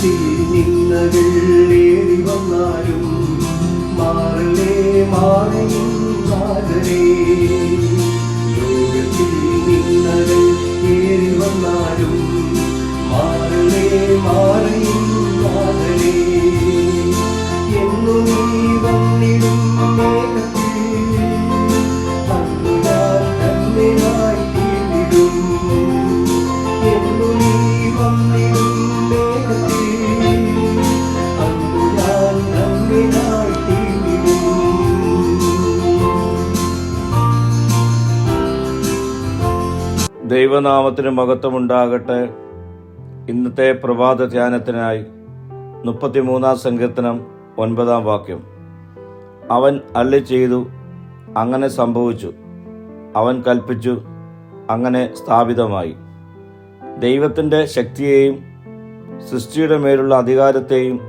തിരിഞ്ഞിന്നകളേറി വന്നാലും മാറലേ മാറിയും മാറലേ ദൈവനാമത്തിന് മഹത്വമുണ്ടാകട്ടെ. ഇന്നത്തെ പ്രഭാത ധ്യാനത്തിനായി മുപ്പത്തിമൂന്നാം സങ്കീർത്തനം ഒൻപതാം വാക്യം. അവൻ അള്ളി ചെയ്തു അങ്ങനെ സംഭവിച്ചു. അവൻ കൽപ്പിച്ചു അങ്ങനെ സ്ഥാപിതമായി. ദൈവത്തിന്റെ ശക്തിയെയും സൃഷ്ടിയുടെ മേലുള്ള അധികാരത്തെയും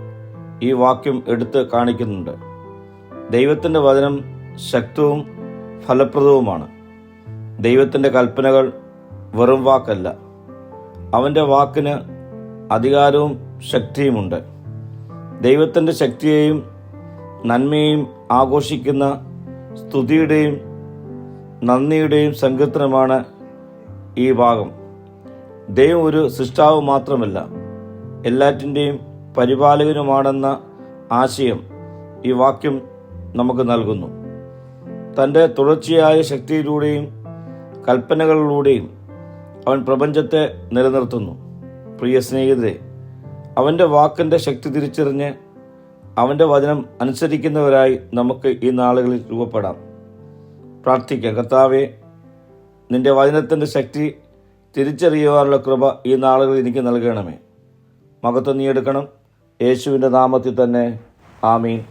ഈ വാക്യം എടുത്ത് കാണിക്കുന്നുണ്ട്. ദൈവത്തിന്റെ വചനം ശക്തവും ഫലപ്രദവുമാണ്. ദൈവത്തിന്റെ കൽപ്പനകൾ വെറും വാക്കല്ല. അവന്റെ വാക്കിന് അധികാരവും ശക്തിയുമുണ്ട്. ദൈവത്തിന്റെ ശക്തിയെയും നന്മയെയും ആഘോഷിക്കുന്ന സ്തുതിയുടെയും നന്ദിയുടെയും സങ്കീർത്തനമാണ് ഈ ഭാഗം. ദൈവം ഒരു സൃഷ്ടാവ് മാത്രമല്ല എല്ലാറ്റിന്റെയും പരിപാലകനുമാണെന്ന ആശയം ഈ വാക്യം നമുക്ക് നൽകുന്നു. തന്റെ തുടർച്ചയായ ശക്തിയിലൂടെയും കൽപ്പനകളിലൂടെയും അവൻ പ്രപഞ്ചത്തെ നിലനിർത്തുന്നു. പ്രിയ സ്നേഹിതരെ അവന്റെ വാക്കിന്റെ ശക്തി തിരിച്ചറിഞ്ഞ് അവന്റെ വചനം അനുസരിക്കുന്നവരായി നമുക്ക് ഈ നാളുകളിൽ രൂപപ്പെടാം. പ്രാർത്ഥിക്കാം കർത്താവെ നിന്റെ വചനത്തിന്റെ ശക്തി തിരിച്ചറിയുവാനുള്ള കൃപ ഈ നാളുകളിൽ എനിക്ക് നൽകണമേ. മകത്വം നീ എടുക്കണം. യേശുവിന്റെ നാമത്തിൽ തന്നെ. ആമീൻ.